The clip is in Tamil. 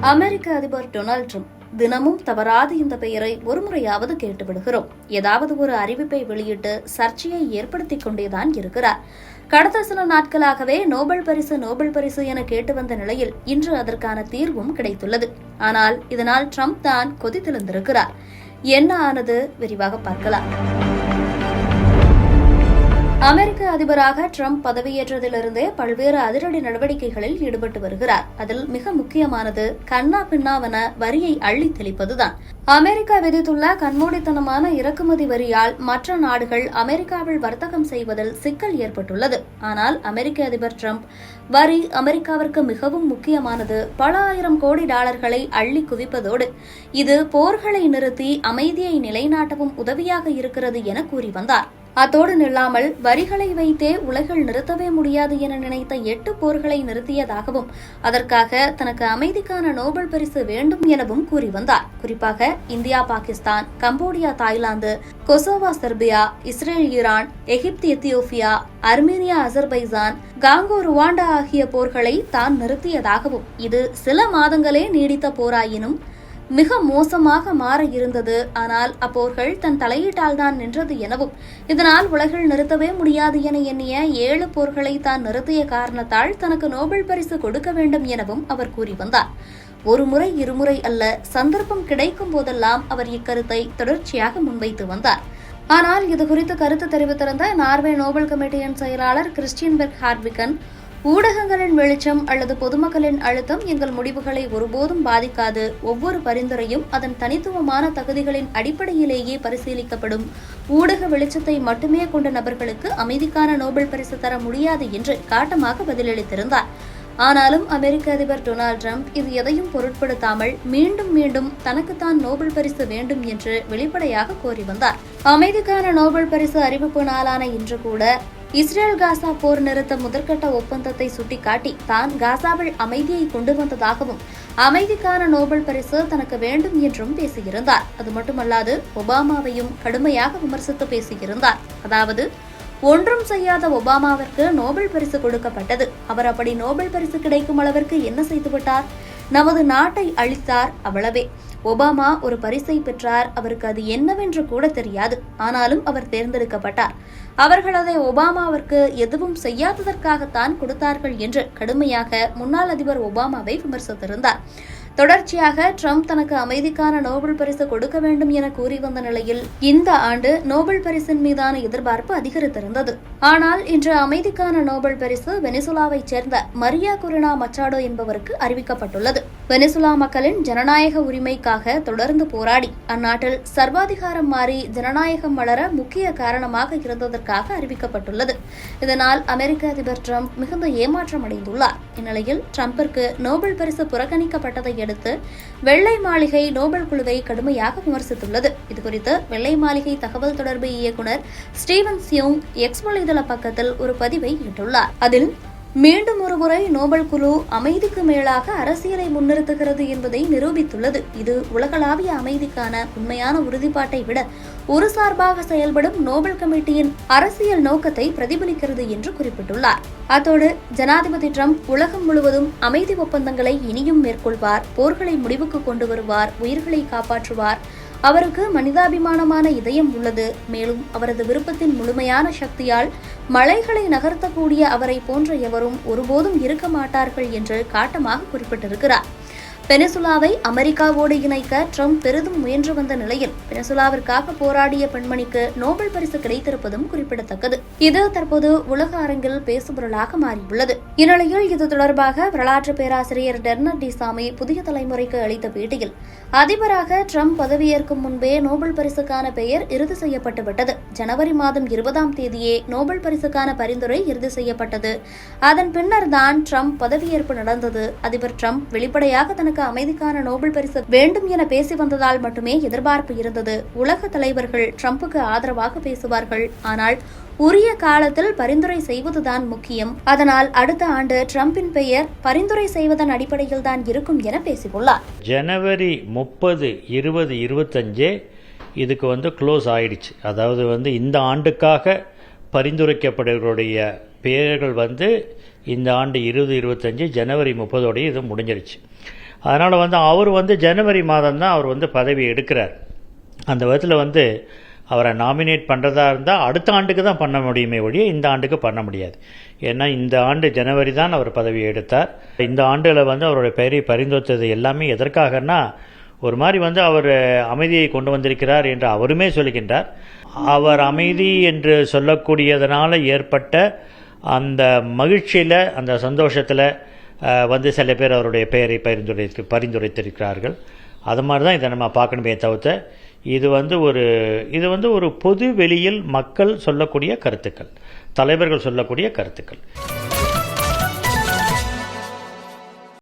அமெரிக்க அதிபர் டொனால்ட் ட்ரம்ப் தினமும் தவறாது இந்த பெயரை ஒருமுறையாவது கேட்டு விடுகிறோம் ஏதாவது ஒரு அறிவிப்பை வெளியிட்டு சர்ச்சையை ஏற்படுத்திக் கொண்டேதான் இருக்கிறார். கடந்த சில நாட்களாகவே நோபல் பரிசு நோபல் பரிசு என கேட்டு வந்த நிலையில் இன்று அதற்கான தீர்வும் கிடைத்துள்ளது. ஆனால் இதனால் ட்ரம்ப் தான் கொதித்தெழுந்திருக்கிறார் என்ன ஆனது? விரிவாக பார்க்கலாம். அமெரிக்க அதிபராக ட்ரம்ப் பதவியேற்றதிலிருந்தே பல்வேறு அதிரடி நடவடிக்கைகளில் ஈடுபட்டு வருகிறார். அதில் மிக முக்கியமானது கண்ணா பின்னாவன வரியை அள்ளி தெளிப்பதுதான். அமெரிக்கா விதித்துள்ள கண்மூடித்தனமான இறக்குமதி வரியால் மற்ற நாடுகள் அமெரிக்காவில் வர்த்தகம் செய்வதில் சிக்கல் ஏற்பட்டுள்ளது. ஆனால் அமெரிக்க அதிபர் ட்ரம்ப் வரி அமெரிக்காவிற்கு மிகவும் முக்கியமானது பல ஆயிரம் கோடி டாலர்களை அள்ளி குவிப்பதோடு இது போர்களை நிறுத்தி அமைதியை நிலைநாட்டவும் உதவியாக இருக்கிறது என கூறி வந்தார். அத்தோடு நில்லாமல் வரிகளை வைத்தே உலகில் நிறுத்தவே முடியாது என நினைத்த எட்டு போர்களை நிறுத்தியதாகவும் அதற்காக தனக்கு அமைதிக்கான நோபல் பரிசு வேண்டும் எனவும் கூறி வந்தார். குறிப்பாக India Pakistan Cambodia Thailand Kosovo Serbia Israel Iran Egypt Ethiopia Armenia Azerbaijan Congo Rwanda ஆகிய போர்களை தான் நிறுத்தியதாகவும் இது சில மாதங்களே நீடித்த போராயினும் மிக மோசமாக மாற இருந்தது. ஆனால் அப்போர்கள் தன் தலையீட்டால் தான் நின்றது எனவும் இதனால் உலகில் நிறுத்தவே முடியாது என எண்ணிய ஏழு போர்களை தான் நிறுத்திய காரணத்தால் தனக்கு நோபல் பரிசு கொடுக்க வேண்டும் எனவும் அவர் கூறி வந்தார். ஒரு முறை இருமுறை அல்ல சந்தர்ப்பம் கிடைக்கும் போதெல்லாம் அவர் இக்கருத்தை தொடர்ச்சியாக முன்வைத்து வந்தார். ஆனால் இது குறித்து கருத்து தெரிவித்திருந்த நார்வே நோபல் கமிட்டியின் செயலாளர் கிறிஸ்டியன்பெர்க் ஹார்விகன் ஊடகங்களின் வெளிச்சம் அல்லது பொதுமக்களின் அழுத்தம் எங்கள் முடிவுகளை ஒருபோதும் பாதிக்காது. ஒவ்வொரு பரிந்துரையும் அதன் தனித்துவமான தகுதிகளின் அடிப்படையிலேயே பரிசீலிக்கப்படும். ஊடக வெளிச்சத்தை மட்டுமே கொண்ட நபர்களுக்கு அமைதிக்கான நோபல் பரிசு தர முடியாது என்று காட்டமாக பதிலளித்திருந்தார். ஆனாலும் அமெரிக்க அதிபர் டொனால்டு ட்ரம்ப் இது எதையும் பொருட்படுத்தாமல் மீண்டும் மீண்டும் தனக்குத்தான் நோபல் பரிசு வேண்டும் என்று வெளிப்படையாக கோரி வந்தார். அமைதிக்கான நோபல் பரிசு அறிவிப்பு நாளான இன்று கூட இஸ்ரேல் காசா போர் நிறுத்த முதற்கட்ட ஒப்பந்தத்தை சுட்டிக்காட்டி தான் காசாவில் அமைதியை கொண்டு வந்ததாகவும் அமைதிக்கான நோபல் பரிசு தனக்கு வேண்டும் என்றும் பேசியிருந்தார். அது மட்டுமல்லாது ஒபாமாவையும் கடுமையாக விமர்சித்து பேசியிருந்தார். அதாவது ஒன்றும் செய்யாத ஒபாமாவிற்கு நோபல் பரிசு கொடுக்கப்பட்டது. அவர் அப்படி நோபல் பரிசு கிடைக்கும் அளவிற்கு என்ன செய்துவிட்டார்? நமது நாட்டை அழித்தார் அவ்வளவே. ஒபாமா ஒரு பரிசை பெற்றார். அவருக்கு அது என்னவென்று கூட தெரியாது. ஆனாலும் அவர் தேர்ந்தெடுக்கப்பட்டார். அவர்கள் அதை ஒபாமாவிற்கு எதுவும் செய்யாததற்காகத்தான் கொடுத்தார்கள் என்று கடுமையாக முன்னாள் அதிபர் ஒபாமாவை விமர்சித்திருந்தார். தொடர்ச்சியாக ட்ரம்ப் தனக்கு அமைதிக்கான நோபல் பரிசு கொடுக்க வேண்டும் என கூறி வந்த நிலையில் இந்த ஆண்டு நோபல் பரிசின் மீதான எதிர்பார்ப்பு அதிகரித்திருந்தது. ஆனால் இன்று அமைதிக்கான நோபல் பரிசு வெனிசுலாவைச் சேர்ந்த மரியா குரினா மச்சாடோ என்பவருக்கு அறிவிக்கப்பட்டுள்ளது. வெனிசுலா மக்களின் ஜனநாயக உரிமைக்காக தொடர்ந்து போராடி அந்நாட்டில் சர்வாதிகாரம் மாறி ஜனநாயகம் வளர முக்கிய காரணமாக இருந்ததற்காக அறிவிக்கப்பட்டுள்ளது. இதனால் அமெரிக்க அதிபர் ட்ரம்ப் மிகுந்த ஏமாற்றம் அடைந்துள்ளார். இந்நிலையில் ட்ரம்பிற்கு நோபல் பரிசு புறக்கணிக்கப்பட்டதை அடுத்து வெள்ளை மாளிகை நோபல் குழுவை கடுமையாக விமர்சித்துள்ளது. இதுகுறித்து வெள்ளை மாளிகை தகவல் தொடர்பு இயக்குநர் ஸ்டீவன் சியோங் எக்ஸ் வலைதள பக்கத்தில் ஒரு பதிவை இட்டுள்ளார். அதில் மீண்டும் ஒருமுறை நோபல் குழு அமைதிக்கு மேலாக அரசியலை முன்னிறுத்துகிறது என்பதை நிரூபித்துள்ளது. இது உலகளாவிய அமைதிக்கான உண்மையான உறுதிப்பாட்டை விட ஒரு சார்பாக செயல்படும் நோபல் கமிட்டியின் அரசியல் நோக்கத்தை பிரதிபலிக்கிறது என்று குறிப்பிட்டுள்ளார். அத்தோடு ஜனாதிபதி ட்ரம்ப் உலகம் முழுவதும் அமைதி ஒப்பந்தங்களை இனியும் மேற்கொள்வார் போர்களை முடிவுக்கு கொண்டு வருவார் உயிர்களை காப்பாற்றுவார் அவருக்கு மனிதாபிமானமான இதயம் உள்ளது. மேலும் அவரது விருப்பத்தின் முழுமையான சக்தியால் மலைகளை நகர்த்தக்கூடிய அவரை போன்ற எவரும் ஒருபோதும் இருக்க மாட்டார்கள் என்று காட்டமாக குறிப்பிட்டிருக்கிறார். பெனிசுலாவை அமெரிக்காவோடு இணைக்க ட்ரம்ப் பெரிதும் முயன்று வந்த நிலையில் பெனிசுலாவிற்காக போராடிய பெண்மணிக்கு நோபல் பரிசு கிடைத்திருப்பதும் குறிப்பிடத்தக்கது. இது தற்போது உலக அரங்கில் பேசுபொருளாக மாறியுள்ளது. இந்நிலையில் இது தொடர்பாக வரலாற்று பேராசிரியர் டெர்னர் டி சாமி புதிய தலைமுறைக்கு அளித்த பேட்டியில் அதிபராக ட்ரம்ப் பதவியேற்கும் முன்பே நோபல் பரிசுக்கான பெயர் இறுதி செய்யப்பட்டுவிட்டது ஜனவரி மாதம் இருபதாம் தேதியே நோபல் பரிசுக்கான பரிந்துரை இறுதி செய்யப்பட்டது. அதன் பின்னர் தான் ட்ரம்ப் பதவியேற்பு நடந்தது. அதிபர் ட்ரம்ப் வெளிப்படையாக தனக்கு அமைதிக்கான நோபல் பரிசு வேண்டும் என பேசி வந்ததால் மட்டுமே எதிர்பார்ப்பு இருந்தது. உலக தலைவர்கள் ட்ரம்புக்கு ஆதரவாக பேசுவார்கள். ஆனால் உரிய காலத்தில் பரிந்துரை செய்வதுதான் முக்கியம். அதனால் அடுத்த ஆண்டு ட்ரம்பின் பெயர் பரிந்துரை செய்வதன் அடிப்படையில் தான் இருக்கும் என பேசியுள்ளார் ஜனவரி முப்பது இருபது இருபத்தஞ்சு இதுக்கு வந்து க்ளோஸ் ஆயிடுச்சு. அதாவது வந்து இந்த ஆண்டுக்காக பரிந்துரைக்கப்படுவருடைய பெயர்கள் வந்து இந்த ஆண்டு இருபது இருபத்தஞ்சு ஜனவரி முப்பதோடைய இது முடிஞ்சிருச்சு. அதனால் வந்து அவர் வந்து ஜனவரி மாதம் தான் அவர் வந்து பதவி எடுக்கிறார். அந்த விதத்தில் வந்து அவரை நாமினேட் பண்ணுறதா இருந்தால் அடுத்த ஆண்டுக்கு தான் பண்ண முடியுமே ஒழிய இந்த ஆண்டுக்கு பண்ண முடியாது. ஏன்னா இந்த ஆண்டு ஜனவரி தான் அவர் பதவி எடுத்தார். இந்த ஆண்டில் வந்து அவருடைய பெயரை பரிந்துரைத்தது எல்லாமே எதற்காகனா ஒரு மாதிரி வந்து அவர் அமைதியை கொண்டு வந்திருக்கிறார் என்று அவருமே சொல்லுகின்றார் அவர் அமைதி என்று சொல்லக்கூடியதனால் ஏற்பட்ட அந்த மகிழ்ச்சியில் அந்த சந்தோஷத்தில் வந்து சில பேர் அவருடைய பெயரை பரிந்துரைத்து பரிந்துரைத்திருக்கிறார்கள். அது மாதிரி தான் இதை நம்ம பார்க்கணுமே தவிர்த்த இது வந்து ஒரு இது வந்து ஒரு பொது வெளியில் மக்கள் சொல்லக்கூடிய கருத்துக்கள் தலைவர்கள் சொல்லக்கூடிய கருத்துக்கள்.